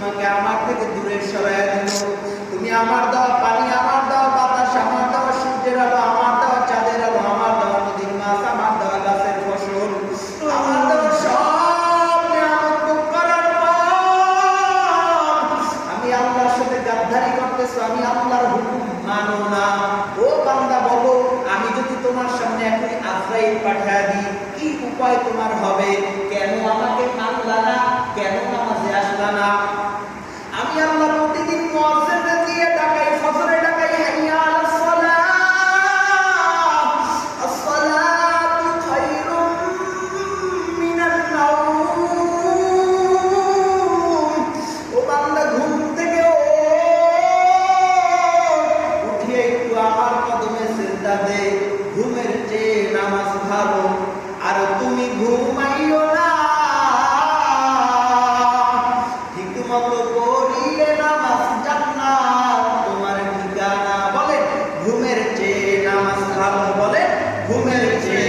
তোমাকে আমার থেকে দূরে সরাই দিল তুমি আমার দেওয়া পানি, আমার দেওয়া বাতাস, আমার দেওয়া সূর্যের আলো, আমার দেওয়া চাঁদের আলো, আমার দেওয়া নদীর মাছ, আমার দেওয়া গাছের ফসল, আমার দেওয়া সব নিয়ামত করার পর আমি আল্লাহর সাথে গাদ্দারি করতেছো, আমি আল্লাহর হুকুম মানো না। ও বান্দা, বলো, আমি যদি তোমার সামনে এখনই আজরাইল পাঠায় দিই, কি উপায় তোমার হবে? তুমি ঘুমাইও না। ঠিক মতো পড়িলে নামাজ ঘুমের চেয়ে নামাজ ভালো বলে ঘুমের চেয়ে